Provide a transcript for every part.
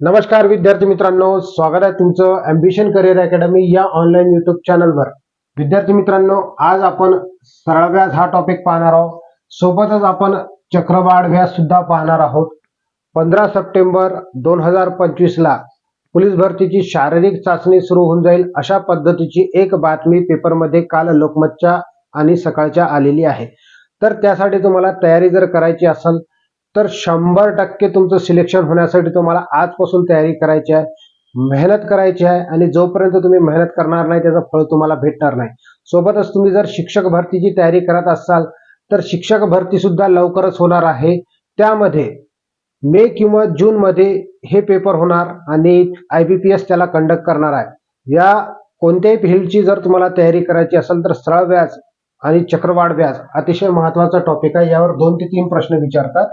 नमस्कार विद्यार्थी मित्रांनो. स्वागत आहे तुमचं अम्बिशन करिअर अकॅडमी या ऑनलाईन युट्यूब चॅनलवर विद्यार्थी मित्रांनो आज आपण सरळ व्याज हा टॉपिक पाहणार आहोत. सोबतच आपण चक्रवाढ व्याज सुद्धा पाहणार आहोत. पंधरा सप्टेंबर दोन हजार पंचवीस ला पोलीस भरतीची शारीरिक चाचणी सुरू होऊन जाईल अशा पद्धतीची एक बातमी पेपरमध्ये काल लोकमतच्या आणि सकाळच्या आलेली आहे. तर त्यासाठी तुम्हाला तयारी जर करायची असेल तर शंभर टक्के तुमचं सिलेक्शन होण्यासाठी तुम्हाला आजपासून तयारी करायची आहे. मेहनत करायची आहे आणि जोपर्यंत तुम्ही मेहनत करणार नाही त्याचं फळ तुम्हाला भेटणार नाही. सोबतच तुम्ही जर शिक्षक भरतीची तयारी करत असाल तर शिक्षक भरती सुद्धा लवकरच होणार आहे. त्यामध्ये मे किंवा जून मध्ये हे पेपर होणार आणि आय बी पी एस त्याला कंडक्ट करणार आहे. या कोणत्याही फील्डची जर तुम्हाला तयारी करायची असेल तर सरळ व्याज आणि चक्रवाढ व्याज अतिशय महत्त्वाचा टॉपिक आहे. यावर दोन ते तीन प्रश्न विचारतात.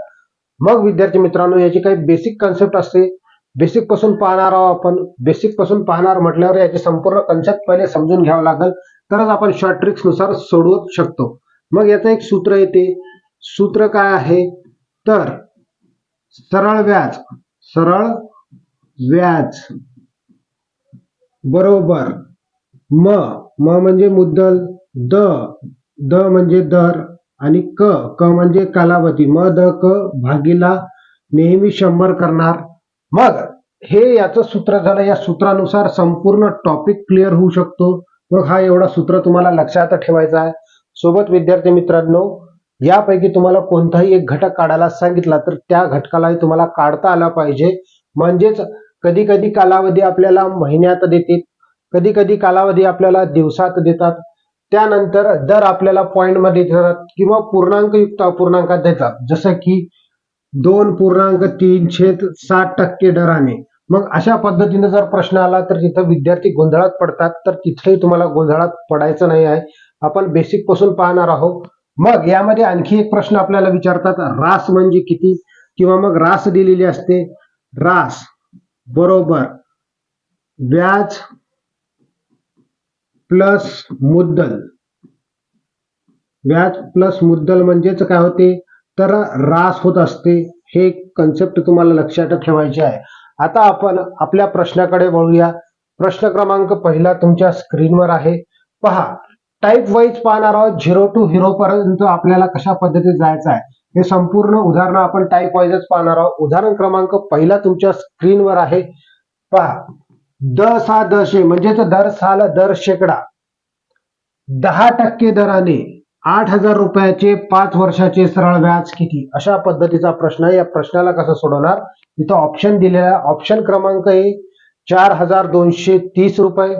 मग विद्यार्थी मित्रांनो याची काही बेसिक कन्सेप्ट असते. बेसिकपासून पाहणार आहोत आपण. बेसिकपासून पाहणार म्हटल्यावर याची संपूर्ण कन्सेप्ट पहिले समजून घ्यावं लागेल. तरच आपण शॉर्ट ट्रिक्सनुसार सोडवू शकतो. मग याचं एक सूत्र येते. सूत्र काय आहे? तर सरळ व्याज. सरळ व्याज. बरोबर. म. म म्हणजे मुद्दल. द. द म्हणजे दर. आणि क क म्हणजे कालावधी. म द क भागीला नेहमी शंभर करणार. मग हे याचं सूत्र झालं. या सूत्रानुसार संपूर्ण टॉपिक क्लिअर होऊ शकतो. मग हा एवढा सूत्र तुम्हाला लक्षात ठेवायचा आहे. सोबत विद्यार्थी मित्रांनो यापैकी तुम्हाला कोणताही एक घटक काढायला सांगितला तर त्या घटकालाही तुम्हाला काढता आला पाहिजे. म्हणजेच कधी कधी कालावधी आपल्याला महिन्यात देते कधी कधी कालावधी आपल्याला दिवसात देतात. त्यानंतर दर आपल्याला पॉइंटमध्ये देतात किंवा पूर्णांक युक्त अपूर्णांकात देतात. जसं की दोन पूर्णांक तीन छेद साठ टक्के दराने. मग अशा पद्धतीने जर प्रश्न आला तर तिथं विद्यार्थी गोंधळात पडतात तर तिथेही तुम्हाला गोंधळात पडायचं नाही आहे. आपण बेसिकपासून पाहणार आहोत. मग यामध्ये आणखी एक प्रश्न आपल्याला विचारतात. रास म्हणजे किती? किंवा मग रास दिलेली असते. रास बरोबर व्याज प्लस मुद्दल. व्याज प्लस मुद्दल म्हणजेच काय होते? तर रास होत असते. हे कन्सेप्ट तुम्हाला लक्षात ठेवायचे आहे. आता आपण आपल्या प्रश्नाकडे वळूया. प्रश्न क्रमांक पहिला तुमच्या स्क्रीनवर आहे. पहा टाईप वाईज पाहणार आहोत. झिरो टू हिरो पर्यंत आपल्याला कशा पद्धतीत जायचं आहे? हे संपूर्ण उदाहरण आपण टाईप वाईजच पाहणार आहोत. उदाहरण क्रमांक पहिला तुमच्या स्क्रीनवर आहे. पहा द सा दशे म्हणजेच दर साल दर शेकडा. दहा टक्के दराने आठ हजार रुपयाचे पाच वर्षाचे सरळ व्याज किती? अशा पद्धतीचा प्रश्न आहे. या प्रश्नाला कसं सोडवणार? इथं ऑप्शन दिलेला ऑप्शन क्रमांक ए चार हजार दोनशे तीस रुपये.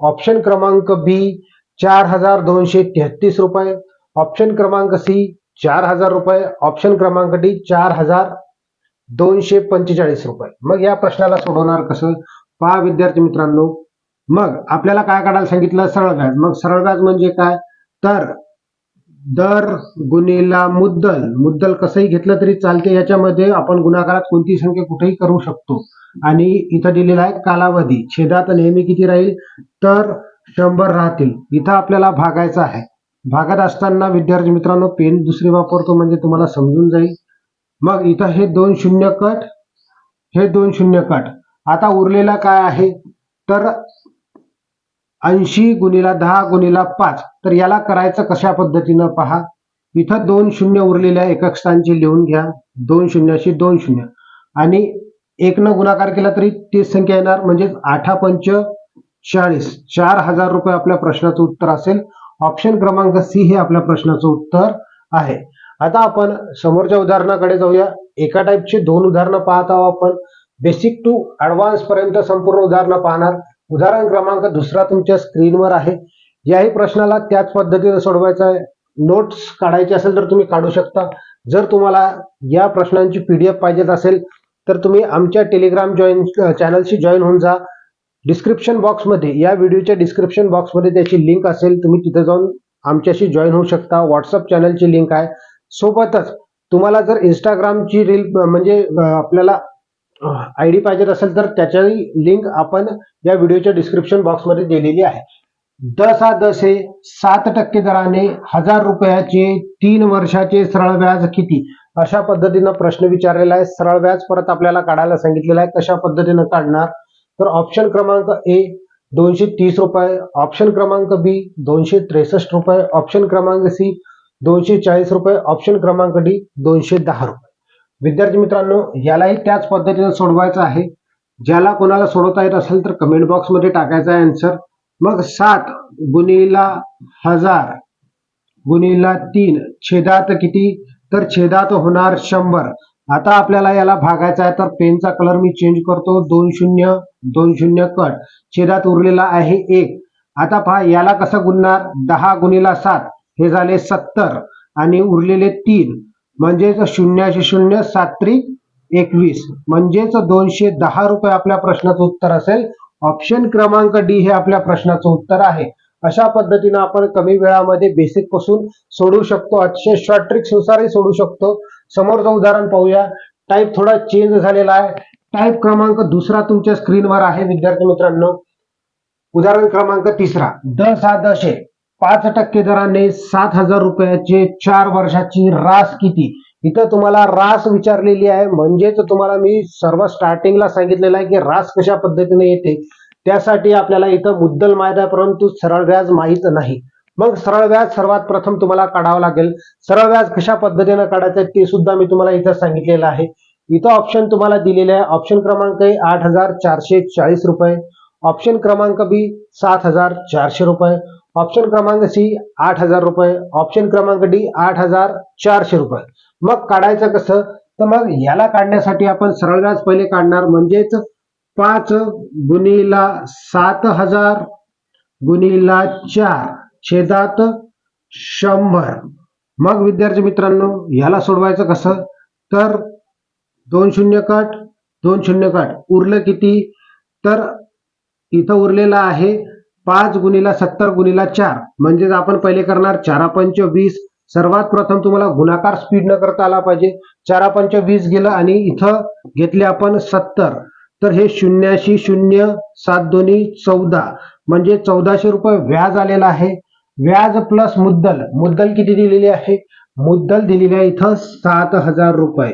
ऑप्शन क्रमांक बी चार हजार दोनशे तेहतीस रुपये. ऑप्शन क्रमांक सी चार हजार रुपये. ऑप्शन क्रमांक डी चार हजार दोनशे पंचेचाळीस रुपये. मग या प्रश्नाला सोडवणार कसं? पहा विद्यार्थी मित्रांनो. मग आपल्याला काय काढायला सांगितलं? सरळ व्याज. मग सरळ व्याज म्हणजे काय? तर दर गुन्हेला मुद्दल. मुद्दल कसंही घेतलं तरी चालते. याच्यामध्ये आपण गुन्हाकारात कोणती संख्या कुठेही करू शकतो. आणि इथं दिलेला आहे कालावधी. छेदात नेहमी किती राहील? तर शंभर राहतील. इथं आपल्याला भागायचं आहे. भागत असताना विद्यार्थी मित्रांनो पेन दुसरी वापरतो म्हणजे तुम्हाला समजून जाईल. मग इथं हे दोन शून्य कट. हे दोन शून्य कट. आता उरलेला काय आहे? तर ऐंशी गुणिला दहा गुणिला पाच. तर याला करायचं कशा पद्धतीनं पहा? इथं दोन शून्य उरलेल्या एकक स्थानची लिहून घ्या. दोन शून्याशी दोन शून्य. आणि एकनं गुणाकार केला तरी तीच संख्या येणार. म्हणजे आठा पंच चाळीस. चार हजार रुपये आपल्या प्रश्नाचं उत्तर असेल. ऑप्शन क्रमांक सी हे आपल्या प्रश्नाचं उत्तर आहे. आता आपण समोरच्या उदाहरणाकडे जाऊया. एका टाईपची दोन उदाहरणं पाहत आहोत आपण. बेसिक टू ऍडव्हान्स पर्यंत संपूर्ण उदाहरणं पाहणार. उदाहरण क्रमांक दुसरा तुमच्या स्क्रीनवर आहे. याही प्रश्नाला त्याच पद्धतीनं सोडवायचं आहे. नोट्स काढायचे असेल तर तुम्ही काढू शकता. जर तुम्हाला या प्रश्नांची पीडीएफ पाहिजेत असेल तर तुम्ही आमच्या टेलिग्राम जॉईन चॅनलशी जॉईन होऊन जा. डिस्क्रिप्शन बॉक्समध्ये या व्हिडिओच्या डिस्क्रिप्शन बॉक्समध्ये त्याची लिंक असेल तुम्ही तिथे जाऊन आमच्याशी जॉईन होऊ शकता. व्हॉट्सअप चॅनलची लिंक आहे. सोबतच तुम्हाला जर इंस्टाग्रामची रील म्हणजे आपल्याला आय डी पाहिजे असेल तर त्याच्याही लिंक आपण या व्हिडिओच्या डिस्क्रिप्शन बॉक्समध्ये दिलेली आहे. दस हा दस हे सात टक्के दराने हजार रुपयाचे तीन वर्षाचे सरळ व्याज किती? अशा पद्धतीनं प्रश्न विचारलेला आहे. सरळ व्याज परत आपल्याला काढायला सांगितलेला आहे. कशा पद्धतीनं काढणार? तर ऑप्शन क्रमांक ए दोनशे तीस रुपये. ऑप्शन क्रमांक बी दोनशे त्रेसष्ट रुपये. ऑप्शन क्रमांक सी दोनशे चाळीस रुपये. ऑप्शन क्रमांक डी दोनशे दहा रुपये. विद्यार्थी मित्रांनो यालाही त्याच पद्धतीनं सोडवायचं आहे. ज्याला कोणाला सोडवता येत असेल तर कमेंट बॉक्समध्ये टाकायचा आहे आन्सर मग सात गुणिला हजार गुणिला तीन छेदात किती? तर छेदात होणार शंभर. आता आपल्याला याला भागायचा आहे तर पेनचा कलर मी चेंज करतो. दोन शून्य दोन शून्य कट. छेदात उरलेला आहे एक. आता पहा याला कसं गुणणार? दहा गुणिला सात. हे झाले सत्तर. आणि उरलेले तीन. म्हणजेच शून्याशे शून्य सात त्रिक एकवीस. म्हणजेच दोनशे दहा रुपये आपल्या प्रश्नाचं उत्तर असेल. ऑप्शन क्रमांक डी हे आपल्या प्रश्नाचं उत्तर आहे. अशा पद्धतीनं आपण कमी वेळामध्ये बेसिकपासून सोडू शकतो. अतिशय शॉर्ट ट्रिक्स नुसारही सोडू शकतो. समोरचं उदाहरण पाहूया. टाईप थोडा चेंज झालेला आहे. टाईप क्रमांक दुसरा तुमच्या स्क्रीनवर आहे विद्यार्थी मित्रांनो. उदाहरण क्रमांक तिसरा. दस हा दशे पाच टक्के दराने सात हजार रुपयाचे चार वर्षाची रास किती? इथं तुम्हाला रास विचारलेली आहे. म्हणजेच तुम्हाला मी सर्व स्टार्टिंगला सांगितलेलं आहे की रास कशा पद्धतीने येते त्यासाठी आपल्याला इथं मुद्दल माहीत आहे परंतु सरळ व्याज माहीत नाही. मग सरळ व्याज सर्वात प्रथम तुम्हाला काढावं लागेल. सरळ व्याज कशा पद्धतीने काढायचं ते सुद्धा मी तुम्हाला इथं सांगितलेलं आहे. इथं ऑप्शन तुम्हाला दिलेले आहे. ऑप्शन क्रमांक आहे आठ हजार चारशे चाळीस रुपये. ऑप्शन क्रमांक बी सात हजार चारशे रुपये. ऑप्शन क्रमांक सी आठ हजार रुपये. ऑप्शन क्रमांक डी आठ हजार चारशे रुपये. मग काढायचं कसं? तर मग याला काढण्यासाठी आपण सरळ व्याज पहिले काढणार. म्हणजेच पाच गुणिला सात हजार गुणिला चार छेदात शंभर. मग विद्यार्थी मित्रांनो याला सोडवायचं कसं? तर दोन शून्य कट दोन शून्य कट. उरलं किती? तर इथं उरलेलं आहे पाच गुणिला सत्तर गुणिला चार. म्हणजेच आपण पहिले करणार चारा पंच वीस. सर्वात प्रथम तुम्हाला गुणाकार स्पीड न करता आला पाहिजे. चारा पंच वीस गेलं आणि इथं घेतले आपण सत्तर. तर हे शून्याशी शून्य सात दोन्ही चौदा. म्हणजे चौदाशे रुपये व्याज आलेला आहे. व्याज प्लस मुद्दल. मुद्दल किती दिलेली आहे? मुद्दल दिलेली आहे इथं सात हजार रुपये.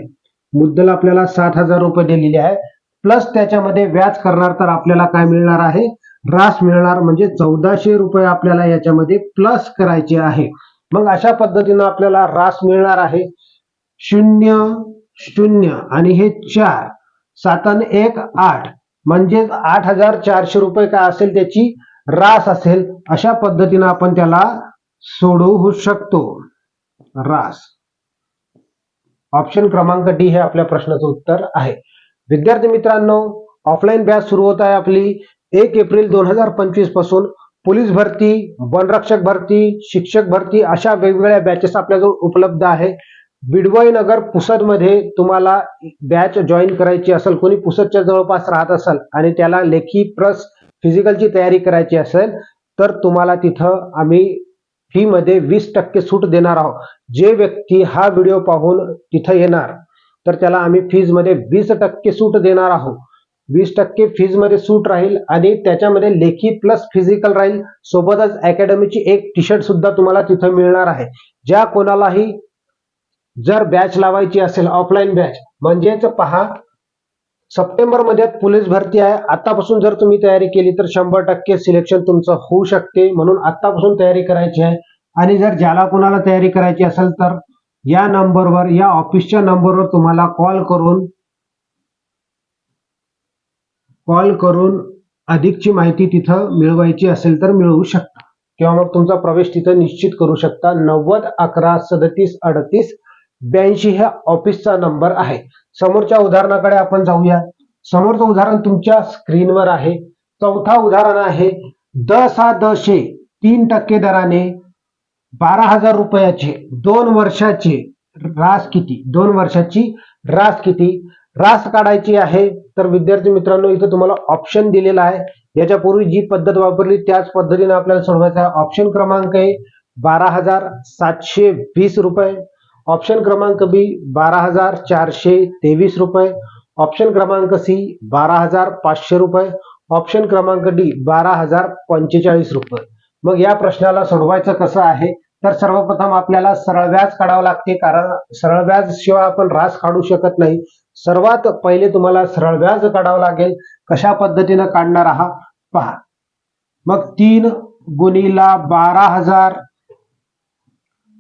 मुद्दल आपल्याला सात हजार रुपये दिलेली आहे. प्लस त्याच्यामध्ये व्याज करणार तर आपल्याला काय मिळणार आहे? रास मिळणार म्हणजे चौदाशे रुपये आपल्याला याच्यामध्ये प्लस करायचे आहे. मग अशा पद्धतीनं आपल्याला रास मिळणार आहे. शून्य शून्य आणि हे चार सातन एक आठ. म्हणजेच आठ हजार चारशे रुपये काय असेल त्याची रास असेल अशा पद्धतीनं आपण त्याला सोडवू शकतो. रास ऑप्शन क्रमांक डी हे आपल्या प्रश्नाचं उत्तर आहे. विद्यार्थी मित्रांनो ऑफलाईन बॅच सुरू होत आहे आपली. एक एप्रिल दोन हजार पंचवीसपासून पोलीस भरती वनरक्षक भरती शिक्षक भरती अशा वेगवेगळ्या बॅचेस आपल्याजवळ उपलब्ध आहे. बिडवई नगर पुसदमध्ये तुम्हाला बॅच जॉईन करायची असेल कोणी पुसदच्या जवळपास राहत असेल आणि त्याला लेखी प्लस फिजिकलची तयारी करायची असेल तर तुम्हाला तिथं आम्ही फीमध्ये वीस टक्के सूट देणार आहोत. जे व्यक्ती हा व्हिडिओ पाहून तिथं येणार तर त्याला आम्ही फीजमध्ये वीस टक्के सूट देणार आहोत. वीस टक्के फीजमध्ये सूट राहील आणि त्याच्यामध्ये लेखी प्लस फिजिकल राहील. सोबतच अकॅडमीची एक टी शर्ट सुद्धा तुम्हाला तिथं मिळणार आहे. ज्या कोणालाही जर बॅच लावायची असेल ऑफलाईन बॅच म्हणजेच पहा सप्टेंबरमध्ये पोलीस भरती आहे. आतापासून जर तुम्ही तयारी केली तर शंभर टक्के सिलेक्शन तुमचं होऊ शकते म्हणून आतापासून तयारी करायची आहे. आणि जर ज्याला कोणाला तयारी करायची असेल तर या नंबरवर या ऑफिसच्या नंबरवर तुम्हाला कॉल करून कॉल करून अधिकची माहिती तिथं मिळवायची असेल तर मिळवू शकता. किंवा मग तुमचा प्रवेश तिथं निश्चित करू शकता. नव्वद अकरा सदतीस अडतीस ब्याऐंशी ह्या ऑफिसचा नंबर आहे. समोरच्या उदाहरणाकडे आपण जाऊया. समोरचं उदाहरण तुमच्या स्क्रीनवर आहे. चौथा उदाहरण आहे. द हा दशे तीन टक्के दराने बारा हजार रुपयाचे दोन वर्षाचे रास किती? दोन वर्षाची रास किती? रास काढायची आहे. तर विद्यार्थी मित्रांनो इथं तुम्हाला ऑप्शन दिलेला आहे. याच्यापूर्वी जी पद्धत वापरली त्याच पद्धतीने आपल्याला सोडवायचा आहे. ऑप्शन क्रमांक आहे बारा हजार सातशे वीस रुपये. ऑप्शन क्रमांक बी बारा हजार चारशे तेवीस रुपये. ऑप्शन क्रमांक सी बारा हजार पाचशे रुपये. ऑप्शन क्रमांक डी बारा हजार पंचेचाळीस रुपये. मग या प्रश्नाला सोडवायचं कसं आहे? तर सर्वप्रथम आपल्याला सरळ व्याज काढावं लागते कारण सरळ व्याज शिवाय आपण रास काढू शकत नाही. सर्वात पहिले तुम्हाला सरळ व्याज काढावं लागेल. कशा पद्धतीनं काढणार आहात? पहा. मग तीन गुणीला बारा हजार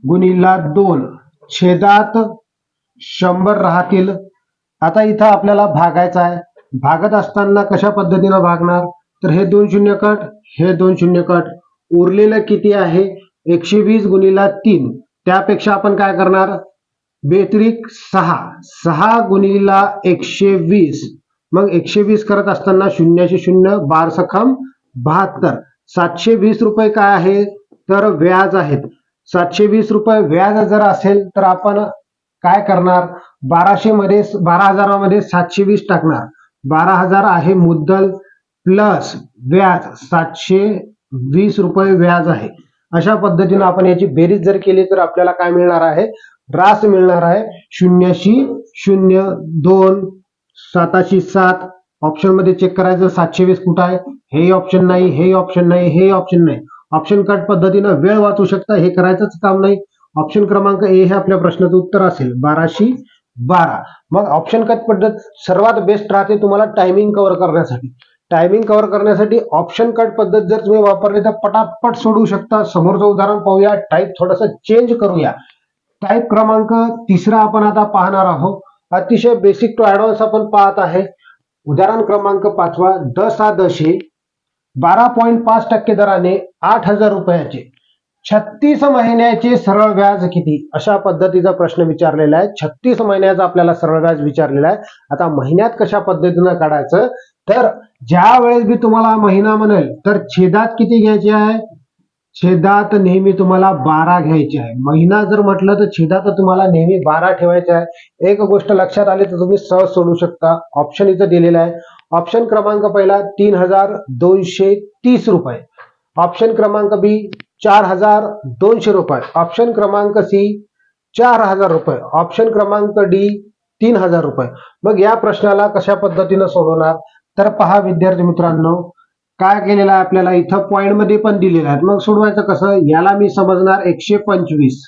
गुणीला दोन छेदात शंभर राहतील. आता इथं आपल्याला भागायचं आहे. भागत असताना कशा पद्धतीनं भागणार? तर हे दोन शून्य कट हे दोन शून्य कट. उरलेलं किती आहे? एकशे वीस गुणीला तीन. त्यापेक्षा आपण काय करणार? बेतरिक सहा. सहा गुणीला एकशे वीस. मग एकशे वीस करत असताना शून्याशे शून्य बार सखम बहात्तर. सातशे वीस रुपये काय आहे? तर व्याज आहेत. सातशे वीस रुपये व्याज जर असेल तर आपण काय करणार? बाराशे मध्ये बारा हजारामध्ये सातशे वीस टाकणार. बारा हजार आहे मुद्दल प्लस व्याज. सातशे वीस रुपये व्याज आहे. अशा पद्धतीने आपण याची बेरीज जर केली तर आपल्याला काय मिळणार आहे? रास मिळणार आहे. शून्याशी शून्य दोन साताशी सात. ऑप्शनमध्ये चेक करायचं सातशे वीस कुठं आहे? हे ऑप्शन नाही हे ऑप्शन नाही हे ऑप्शन नाही. ऑप्शन कट पद्धतीनं वेळ वाचू शकता हे करायचंच काम नाही. ऑप्शन क्रमांक ए हे आपल्या प्रश्नाचं उत्तर असेल. बाराशे बारा. मग ऑप्शन कट पद्धत सर्वात बेस्ट राहते तुम्हाला टायमिंग कव्हर करण्यासाठी. टायमिंग कव्हर करण्यासाठी ऑप्शन कट पद्धत जर तुम्ही वापरली तर पटापट सोडवू शकता. समोरचं उदाहरण पाहूया. टाईप थोडस चेंज करूया. टाईप क्रमांक तिसरा आपण आता पाहणार आहोत. अतिशय बेसिक टू ऍडव्हान्स आपण पाहत आहे. उदाहरण क्रमांक पाचवा दस दशे बारा पॉईंट पाच टक्के दराने आठ हजार रुपयाचे. छत्तीस महिन्याचे सरळ व्याज किती? अशा पद्धतीचा प्रश्न विचारलेला आहे. छत्तीस महिन्याचा आपल्याला सरळ व्याज विचारलेला आहे. आता महिन्यात कशा पद्धतीनं काढायचं? तर ज्या वेळेस मी तुम्हाला महिना म्हणेल तर छेदात किती घ्यायचे आहे? छेदात नेहमी तुम्हाला बारा घ्यायचे आहे. महिना जर म्हटलं तर छेदात तुम्हाला नेहमी बारा ठेवायचे आहे. एक गोष्ट लक्षात आली तर तुम्ही सहज सोडू शकता. ऑप्शन इथं दिलेलं आहे. ऑप्शन क्रमांक पहिला तीन हजार दोनशे तीस रुपये. ऑप्शन क्रमांक बी चार हजार दोनशे रुपये. ऑप्शन क्रमांक सी चार हजार रुपये. ऑप्शन क्रमांक डी तीन हजार रुपये. मग या प्रश्नाला कशा पद्धतीनं सोडवणार? तर पहा विद्यार्थी मित्रांनो काय केलेलं आहे आपल्याला? इथं पॉईंटमध्ये पण दिलेलं आहे. मग सोडवायचं कसं? याला मी समजणार एकशे पंचवीस.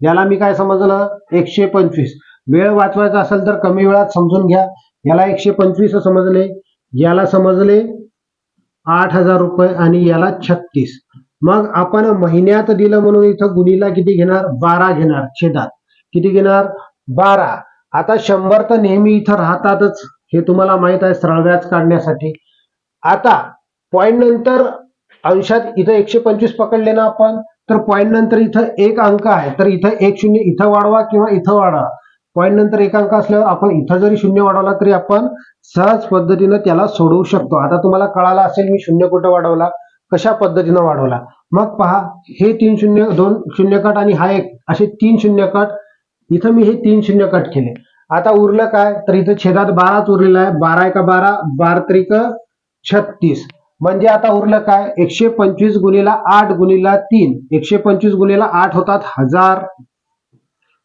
याला मी काय समजलं? एकशे पंचवीस. वेळ वाचवायचा असेल तर कमी वेळात समजून घ्या. याला एकशे पंचवीस समजले. याला समजले आठ हजार रुपये आणि याला छत्तीस. मग आपण महिन्यात दिलं म्हणून इथं गुणीला किती घेणार? बारा घेणार. छेदात. किती घेणार? बारा. आता शंभर तर नेहमी इथं राहतातच. हे तुम्हाला माहीत आहे सरळव्याज काढण्यासाठी. आता पॉईंट नंतर अंशात इथं एकशे पंचवीस पकडले ना आपण तर पॉईंट नंतर इथं एक अंक आहे. तर इथं एक शून्य इथं वाढवा किंवा इथं वाढवा पॉईंट नंतर एक अंक असल्यावर आपण इथं जरी शून्य वाढवला तरी आपण सहज पद्धतीनं त्याला सोडवू शकतो. आता तुम्हाला कळाला असेल मी शून्य कुठं वाढवला? कशा पद्धतीनं वाढवला? मग पहा हे तीन शून्य दोन शून्य कट आणि हा एक असे तीन शून्य कट. इथं मी हे तीन शून्य कट केले. आता उरलं काय? तर इथं छेदात बाराच उरलेला आहे. बारा एका बारा बारा त्रिक छत्तीस. म्हणजे आता उरलं काय? एकशे पंचवीस गुणीला आठ गुणीला तीन. एकशे पंचवीस गुणीला आठ होतात हजार.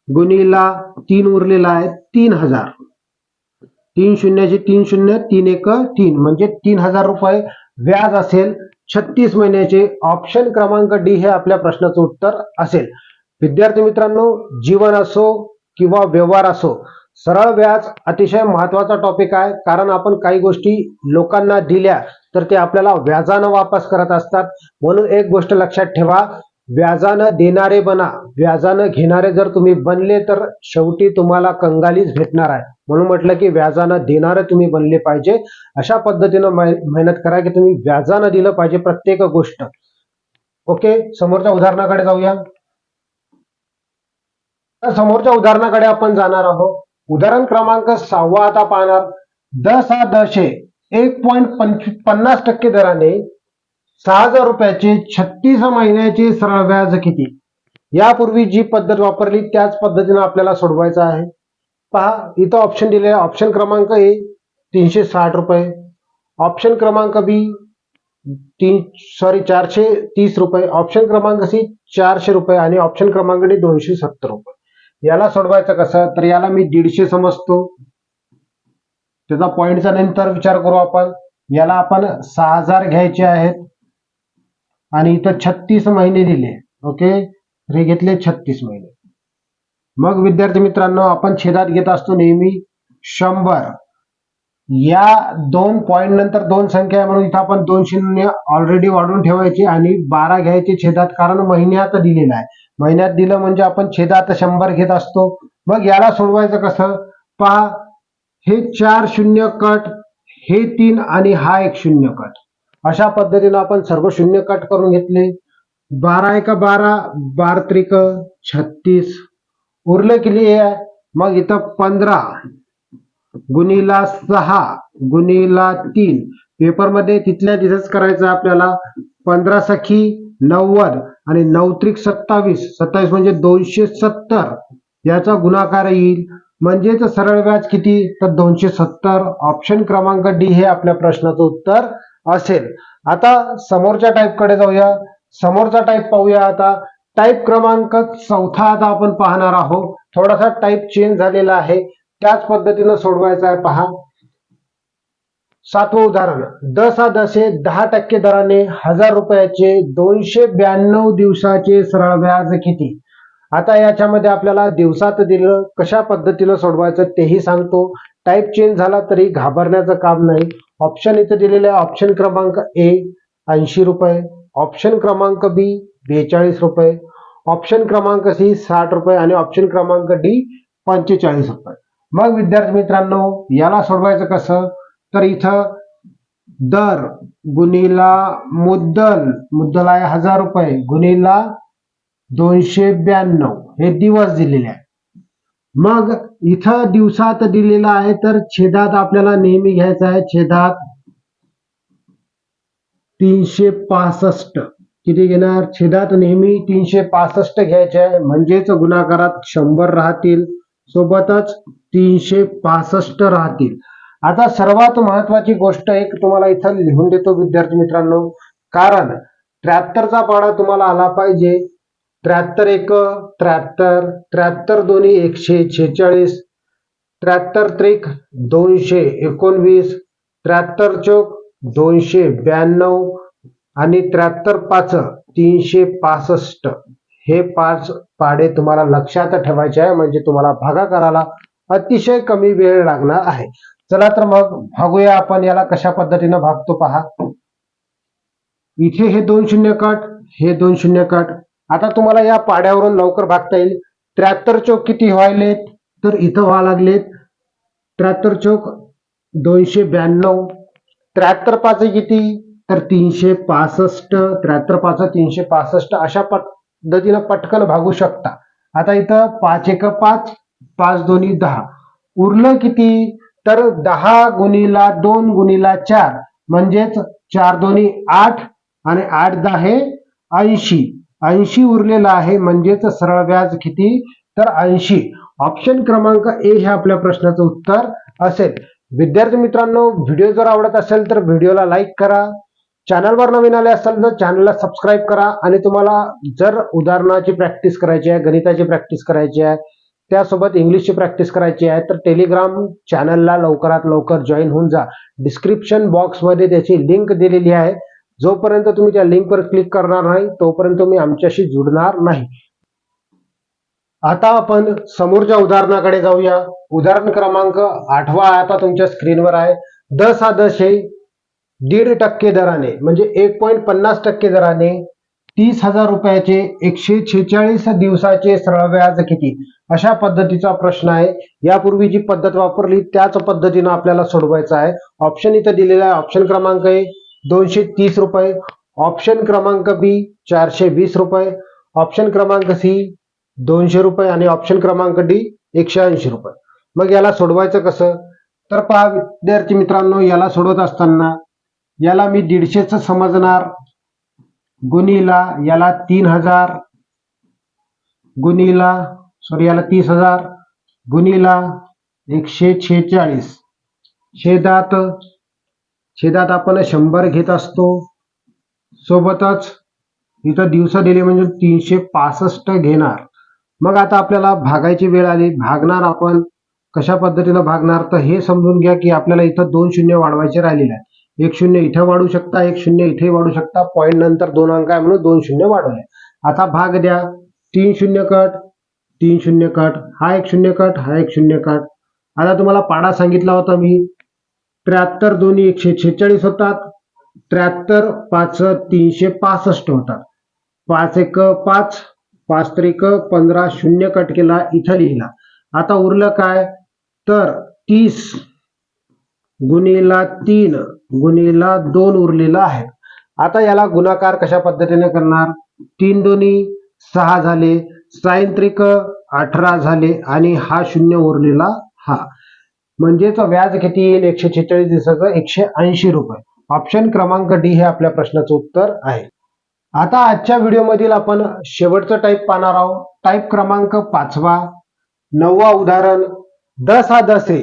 गुणीला तीन उरलेला आहे तीन हजार. तीन शून्याचे तीन शून्य तीन एक तीन. म्हणजे तीन हजार रुपये व्याज असेल. छत्तीस महिन्याचे ऑप्शन क्रमांक डी हे आपल्या प्रश्नाचं उत्तर असेल. विद्यार्थी मित्रांनो जीवन असो किंवा व्यवहार असो सरळ व्याज अतिशय महत्त्वाचा टॉपिक आहे. कारण आपण काही गोष्टी लोकांना दिल्या तर ते आपल्याला व्याजानं वापस करत असतात. म्हणून एक गोष्ट लक्षात ठेवा. व्याजानं देणारे बना. व्याजानं घेणारे जर तुम्ही बनले तर शेवटी तुम्हाला कंगालीच भेटणार आहे. म्हणून म्हटलं की व्याजानं देणारे तुम्ही बनले पाहिजे. अशा पद्धतीनं मेहनत करा की तुम्ही व्याजानं दिलं पाहिजे प्रत्येक गोष्ट. ओके? समोरच्या उदाहरणाकडे जाऊया. तर समोरच्या उदाहरणाकडे आपण जाणार आहोत. उदाहरण क्रमांक सहावा आता पाहणार. दस हा दशे एक पॉईंट पन्नास टक्के दराने सहा हजार रुपयाचे छत्तीस महिन्याचे सरळ व्याज किती? यापूर्वी जी पद्धत वापरली त्याच पद्धतीने आपल्याला सोडवायचं आहे. पहा इथं ऑप्शन दिले. ऑप्शन क्रमांक ए तीनशे साठ रुपये. ऑप्शन क्रमांक बी तीन सॉरी चारशे तीस रुपये. ऑप्शन क्रमांक सी चारशे रुपये आणि ऑप्शन क्रमांक डी दोनशे सत्तर रुपये. याला सोडवायचं कसं? तर याला मी दीडशे समजतो. त्याचा पॉईंटचा नंतर विचार करू आपण. याला आपण सहा हजार घ्यायचे आहेत. आणि इथं छत्तीस महिने दिले. ओके? हे घेतले छत्तीस महिने. मग विद्यार्थी मित्रांनो आपण छेदात घेत असतो नेहमी शंभर. या दोन पॉइंट नंतर दोन संख्या आहे म्हणून इथं आपण दोन शून्य ऑलरेडी वाढून ठेवायची आणि बारा घ्यायचे छेदात. कारण महिन्यात दिलेलं आहे. महिन्यात दिलं म्हणजे आपण छेदात शंभर घेत असतो. मग याला सोडवायचं कसं? पहा हे चार शून्य कट हे तीन आणि हा एक शून्य कट. अशा पद्धतीनं आपण सर्व शून्य कट करून घेतले. बारा एका बारा बार त्रिक छत्तीस. उरलं किती आहे? मग इथं पंधरा. गुणीला सहा गुणीला तीन. पेपरमध्ये तिथल्या तिथंच करायचं आपल्याला. पंधरा सखी नव्वद आणि नऊ त्रिक सत्तावीस. सत्तावीस म्हणजे दोनशे सत्तर. याचा गुणाकार येईल. म्हणजेच सरळ व्याज किती? तर दोनशे सत्तर. ऑप्शन क्रमांक डी हे आपल्या प्रश्नाचं उत्तर असेल. आता समोरच्या टाईपकडे जाऊया. समोरचा टाईप पाहूया आता. टाईप क्रमांक चौथा आता आपण पाहणार आहोत. थोडासा टाईप चेंज झालेला आहे. त्याच पद्धतीनं सोडवायचा आहे. पहा. सातवं उदाहरण. दस दसे दहा टक्के दराने हजार रुपयाचे दोनशे ब्याण्णव दिवसाचे सरळ व्याज किती? आता याच्यामध्ये आपल्याला दिवसात दिलं कशा पद्धतीनं सोडवायचं तेही सांगतो. टाईप चेंज झाला तरी घाबरण्याचं काम नाही. ऑप्शन इथं दिलेले आहे. ऑप्शन क्रमांक ए ऐंशी रुपये. ऑप्शन क्रमांक बी बेचाळीस रुपये. ऑप्शन क्रमांक सी साठ रुपये. आणि ऑप्शन क्रमांक डी पंचेचाळीस रुपये. मग विद्यार्थी मित्रांनो याला सोडवायचं कसं? तर इथं दर गुणीला मुद्दल मुद्दल आहे हजार रुपये गुणीला दोनशे ब्याण्णव हे दिवस दिलेले आहे. मग इथं दिवसात दिलेला आहे तर छेदात आपल्याला नेहमी घ्यायचं आहे छेदात तीनशे पासष्ट. किती घेणार? छेदात नेहमी तीनशे पासष्ट घ्यायचे आहे म्हणजेच गुणाकारात शंभर राहतील. सोबतच तीनशे पासष्ट राहतील. आता सर्वात महत्वाची गोष्ट एक तुम्हाला इथं लिहून देतो विद्यार्थी मित्रांनो. कारण त्र्याहत्तरचा पाडा तुम्हाला आला पाहिजे. त्र्याहत्तर एक त्र्याहत्तर त्र्याहत्तर दोन्ही एकशे छेचाळीस त्र्याहत्तर त्रिक दोनशे एकोणवीस त्र्याहत्तर चौक दोनशे ब्याण्णव आणि त्र्याहत्तर पाच तीनशे पासष्ट. हे पाच पाडे तुम्हाला लक्षात ठेवायचे आहे. म्हणजे तुम्हाला भागा करायला अतिशय कमी वेळ लागणार आहे. चला तर मग भागूया आपण याला कशा पद्धतीनं भागतो पहा. इथे हे दोन शून्य कट हे दोन शून्य कट. आता तुम्हाला या पाड्यावरून लवकर भागता येईल. त्र्याहत्तर चौक किती व्हायलेत? तर इथं व्हा लागलेत. त्र्याहत्तर चौक दोनशे ब्याण्णव. त्र्याहत्तर पाच किती? तर तीनशे पासष्ट. त्र्याहत्तर पाच तीनशे पासष्ट. अशा पद्धतीनं पटकन भागू शकता. आता इथं पाच एक पाच पाच दोन्ही दहा. उरलं किती? तर दहा गुणीला दोन गुणीला चार. म्हणजेच चार दोन्ही आठ आणि आठ दहा हे ऐंशी. ऐंशी उरलेला आहे म्हणजेच सरळ व्याज किती? तर ऐंशी. ऑप्शन क्रमांक ए हे आपल्या प्रश्नाचं उत्तर असेल. विद्यार्थी मित्रांनो व्हिडिओ जर आवडत असेल तर व्हिडिओला लाईक करा. चॅनलवर नवीन आले असाल तर चॅनलला सबस्क्राईब करा. आणि तुम्हाला जर उदाहरणाची प्रॅक्टिस करायची आहे गणिताची प्रॅक्टिस करायची आहे त्यासोबत इंग्लिशची प्रॅक्टिस करायची आहे तर टेलिग्राम चॅनलला लवकरात लवकर जॉईन होऊन जा. डिस्क्रिप्शन बॉक्समध्ये त्याची लिंक दिलेली आहे. जोपर्यंत तुम्ही त्या लिंकवर क्लिक करणार नाही तोपर्यंत तुम्ही आमच्याशी जुडणार नाही. आता आपण समोरच्या उदाहरणाकडे जाऊया. उदाहरण क्रमांक आठवा आता तुमच्या स्क्रीनवर आहे. दस हा दश हे दीड टक्के दराने म्हणजे एक पॉईंट पन्नास टक्के दराने तीस हजार रुपयाचे एकशे छेचाळीस दिवसाचे सरळ व्याज किती? अशा पद्धतीचा प्रश्न आहे. यापूर्वी जी पद्धत वापरली त्याच पद्धतीनं आपल्याला सोडवायचा आहे. ऑप्शन इथं दिलेला आहे ऑप्शन क्रमांक ए दोनशे तीस रुपये. ऑप्शन क्रमांक बी चारशे वीस रुपये. ऑप्शन क्रमांक सी दोनशे रुपये. आणि ऑप्शन क्रमांक डी एकशे ऐंशी रुपये. मग याला सोडवायचं कसं? तर पहा विद्यार्थी मित्रांनो याला सोडवत असताना याला मी दीडशेच समजणार. गुणीला याला तीन हजार. गुणीला सॉरी याला तीस हजार. गुणीला एकशे छेचाळीस छेदात छेदात आपण शंभर घेत असतो. सोबतच इथं दिवस दिले म्हणजे तीनशे पासष्ट घेणार. मग आता आपल्याला भागायची वेळ आली. भागणार आपण कशा पद्धतीनं भागणार? तर हे समजून घ्या की आपल्याला इथं दोन शून्य वाढवायचे राहिलेले आहे एक शून्य इथे वाढू शकता एक शून्य इथे वाढू शकता. पॉईंट नंतर दोन अंक आहे म्हणून दोन शून्य वाढवले. आता भाग द्या. तीन शून्य कट तीन शून्य कट हा एक शून्य कट हा एक शून्य कट. आता तुम्हाला पाडा सांगितला होता मी. त्र्याहत्तर दोन्ही एकशे छेचाळीस होतात. त्र्याहत्तर पाच तीनशे पासष्ट होतात. पाच एक पाच पाच त्रिक पंधरा शून्य कट केला इथं लिहिला. आता उरलं काय? तर तीस गुणिला तीन. गुणीला दोन उरलेला आहे. आता याला गुणाकार कशा पद्धतीने करणार? तीन दोन्ही सहा झाले सायंत्रिक अठरा झाले आणि हा शून्य उरलेला हा. म्हणजेच व्याज किती येईल? एकशे छेचाळीस दिवसाचं एकशे ऐंशी रुपये. ऑप्शन क्रमांक डी हे आपल्या प्रश्नाचं उत्तर आहे. आता आजच्या व्हिडिओमधील आपण शेवटचं टाईप पाहणार आहोत. टाईप क्रमांक पाचवा. नववा उदाहरण. दस हा दस आहे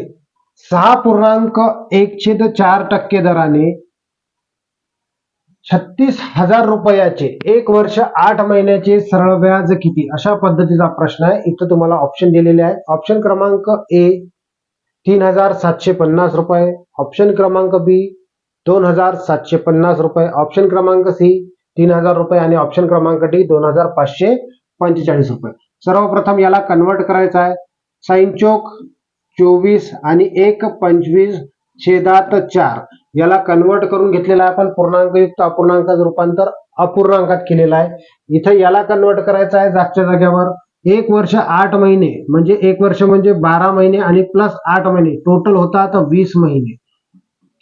सहा पूर्णांक एक छेद चार टक्के दराने छत्तीस हजार रुपयाचे एक वर्ष आठ महिन्याचे सरळ व्याज किती? अशा पद्धतीचा प्रश्न आहे. इथं तुम्हाला ऑप्शन दिलेले आहे. ऑप्शन क्रमांक ए तीन हजार सातशे पन्नास रुपये. ऑप्शन क्रमांक बी दोन हजार सातशे पन्नास रुपये. ऑप्शन क्रमांक सी तीन हजार रुपये आणि ऑप्शन क्रमांक डी दोन हजार पाचशे पंचेचाळीस रुपये. सर्वप्रथम याला कन्वर्ट करायचा आहे. साइन चोक चोवीस आणि एक पंचवीस छेदात चार. याला कन्वर्ट करून घेतलेला आहे आपण पूर्णांकयुक्त अपूर्णांकाचं रूपांतर अपूर्णांकात केलेलं आहे. इथं याला कन्वर्ट करायचं आहे जागच्या जाग्यावर एक वर्ष आठ महिने म्हणजे एक वर्ष म्हणजे बारा महिने आणि प्लस आठ महिने. टोटल होतात वीस महिने.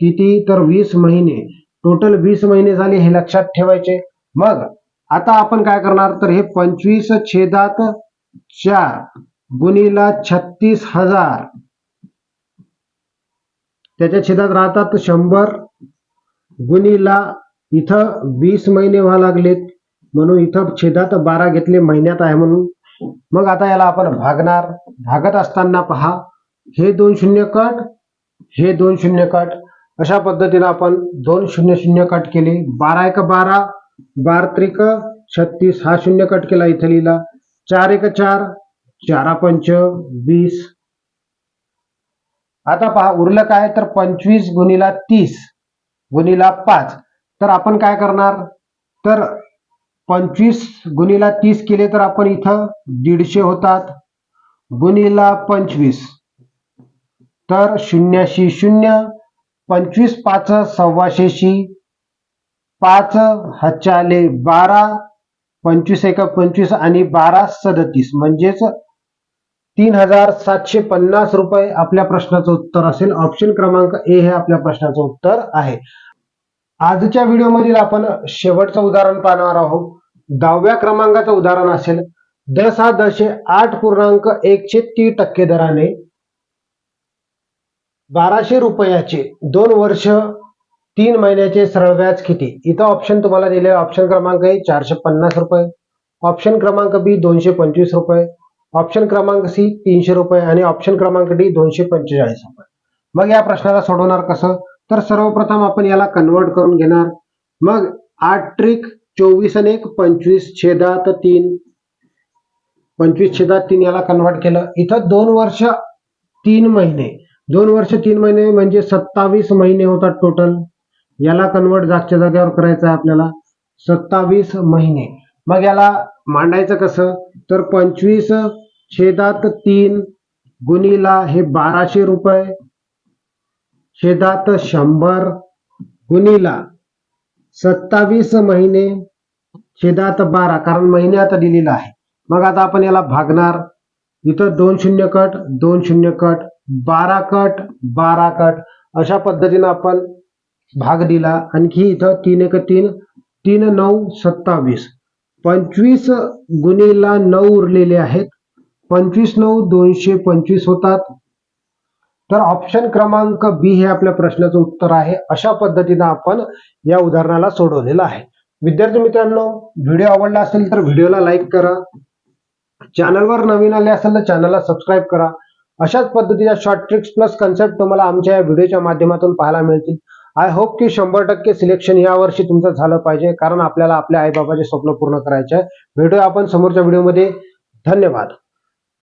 किती? तर वीस महिने. टोटल वीस महिने झाले हे लक्षात ठेवायचे. मग आता आपण काय करणार? तर हे पंचवीस छेदात चार. गुणीला छत्तीस हजार. त्याच्या छेदात राहतात शंभर. गुणीला इथं वीस महिने व्हा लागलेत. म्हणून इथं छेदात बारा घेतले महिन्यात आहे म्हणून. मग आता याला आपण भागणार. भागत असताना पहा. हे दोन शून्य कट हे दोन शून्य कट. अशा पद्धतीने आपण दोन शून्य शून्य कट केले. बारा एक बारा बार त्रिक छत्तीस. हा शून्य कट केला इथं लिहिला. चार एक चार चारा पंच वीस. आता पहा उरलं काय? तर पंचवीस गुणीला तीस गुणीला पाच. तर आपण काय करणार? तर पंचवीस गुणीला तीस केले तर आपण इथं दीडशे होतात. गुणीला पंचवीस. तर शून्याशी शून्य पंचवीस पाच सव्वाशेशी पाच हच्चाले बारा पंचवीस एक पंचवीस आणि बारा सदतीस. म्हणजेच तीन हजार सातशे पन्नास रुपये आपल्या प्रश्नाचं उत्तर असेल. ऑप्शन क्रमांक ए हे आपल्या प्रश्नाचं उत्तर आहे. आजच्या व्हिडिओमधील आपण शेवटचं उदाहरण पाहणार आहोत. दहाव्या क्रमांकाचं उदाहरण असेल. दस हा दशे आठ पूर्णांक एकशे तीस टक्के दराने बाराशे रुपयाचे दोन वर्ष तीन महिन्याचे सरळ व्याज किती? इथं ऑप्शन तुम्हाला दिले ऑप्शन क्रमांक ए चारशे पन्नास रुपये. ऑप्शन क्रमांक बी दोनशे पंचवीस रुपये. ऑप्शन क्रमांक सी तीनशे रुपये आणि ऑप्शन क्रमांक डी दोनशे पंचेचाळीस रुपये. मग या प्रश्नाला सोडवणार कसं? तर सर्वप्रथम आपण याला कन्वर्ट करून घेणार. मग आठ ट्रिक चोवीस आणि एक पंचवीस छेदात तीन. पंचवीस छेदात तीन याला कन्वर्ट केलं. इथं दोन वर्ष तीन महिने. दोन वर्ष तीन महिने म्हणजे सत्तावीस महिने होतात टोटल याला कन्वर्ट जागच्या जाग्यावर करायचं आहे आपल्याला. सत्तावीस महिने. मग याला मांडायचं कसं? तर पंचवीस छेदात तीन गुणीला हे बाराशे रुपये. छेदात शंभर गुणीला सत्तावीस महिने छेदात बारा कारण महिने आता दिलेला आहे. मग आता आपण याला भागणार. इथं दोन शून्य कट दोन शून्य कट बारा कट बारा कट. अशा पद्धतीनं आपण भाग दिला. आणखी इथं तीन एक तीन तीन नऊ सत्तावीस. पंचवीस गुणीला नऊ उरलेले आहेत. पंचवीस नऊ दोनशे पंचवीस होतात. तर ऑप्शन क्रमांक बी हे आपल्या प्रश्नाचं उत्तर आहे. अशा पद्धतीनं आपण या उदाहरणाला सोडवलेलं आहे. विद्यार्थी मित्रांनो व्हिडिओ आवडला असेल तर व्हिडिओला लाईक करा. चॅनलवर नवीन आले असेल तर चॅनलला सबस्क्राईब करा. अशाच पद्धतीच्या शॉर्ट ट्रिक्स प्लस कन्सेप्ट तुम्हाला आमच्या या व्हिडिओच्या माध्यमातून पाहायला मिळतील. आय होप की शंभर टक्के सिलेक्शन या वर्षी तुमचं झालं पाहिजे. कारण आपल्याला आपल्या आईबाबाचे स्वप्न पूर्ण करायचे आहे. भेटूया आपण समोरच्या व्हिडिओमध्ये धन्यवाद.